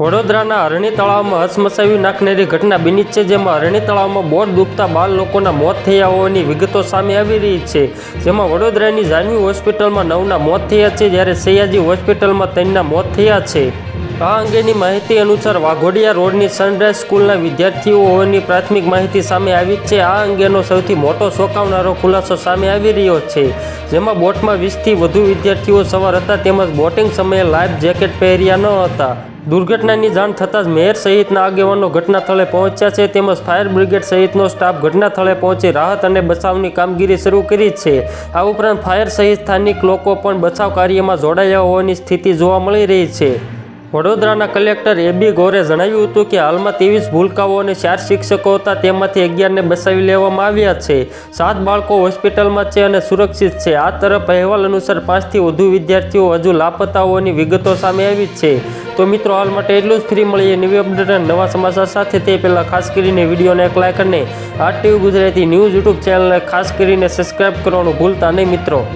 વડોદરાના અરણી તળાવમાં હસમસાવી નાખનારી ઘટના બની છે, જેમાં અરણી તળાવમાં બોટ ડૂબતા બાળ લોકોના મોત થયા હોવાની વિગતો સામે આવી રહી છે. જેમાં વડોદરાની જાનવી હોસ્પિટલમાં નવના મોત થયા છે, જ્યારે સયાજી હોસ્પિટલમાં ત્રણના મોત થયા છે. આ અંગેની માહિતી અનુસાર વાઘોડિયા રોડની સનરાઈઝ સ્કૂલના વિદ્યાર્થીઓની પ્રાથમિક માહિતી સામે આવી છે. આ અંગેનો સૌથી મોટો ચોંકાવનારો ખુલાસો સામે આવી રહ્યો છે. જેમાં બોટમાં વીસથી વધુ વિદ્યાર્થીઓ સવાર હતા તેમજ બોટિંગ સમયે લાઈફ જેકેટ પહેર્યા ન હતા. દુર્ઘટનાની જાણ થતાં જ મેયર સહિતના આગેવાનો ઘટના સ્થળે પહોંચ્યા છે તેમજ ફાયર બ્રિગેડ સહિતનો સ્ટાફ ઘટના સ્થળે પહોંચી રાહત અને બચાવની કામગીરી શરૂ કરી છે. આ ઉપરાંત ફાયર સહિત સ્થાનિક લોકો પણ બચાવ કાર્યમાં જોડાયા હોવાની સ્થિતિ જોવા મળી રહી છે. વડોદરાના કલેક્ટર એબી ગોરે જણાવ્યું હતું કે હાલમાં ત્રેવીસ ભૂલકાઓ અને ચાર શિક્ષકો હતા, તેમાંથી અગિયારને બચાવી લેવામાં આવ્યા છે. સાત બાળકો હોસ્પિટલમાં છે અને સુરક્ષિત છે. આ તરફ અહેવાલ અનુસાર પાંચથી વધુ વિદ્યાર્થીઓ હજુ લાપતાઓની વિગતો સામે આવી છે. તો મિત્રો, હાલ માટે એટલું જ. ફ્રી મળીએ નવી અપડેટ અને નવા સમાચાર સાથે. તે પહેલાં ખાસ કરીને વિડીયોને એક લાઇક અને આ ટીવી ગુજરાતી ન્યૂઝ યુટ્યુબ ચેનલને ખાસ કરીને સબસ્ક્રાઈબ કરવાનું ભૂલતા નહીં મિત્રો.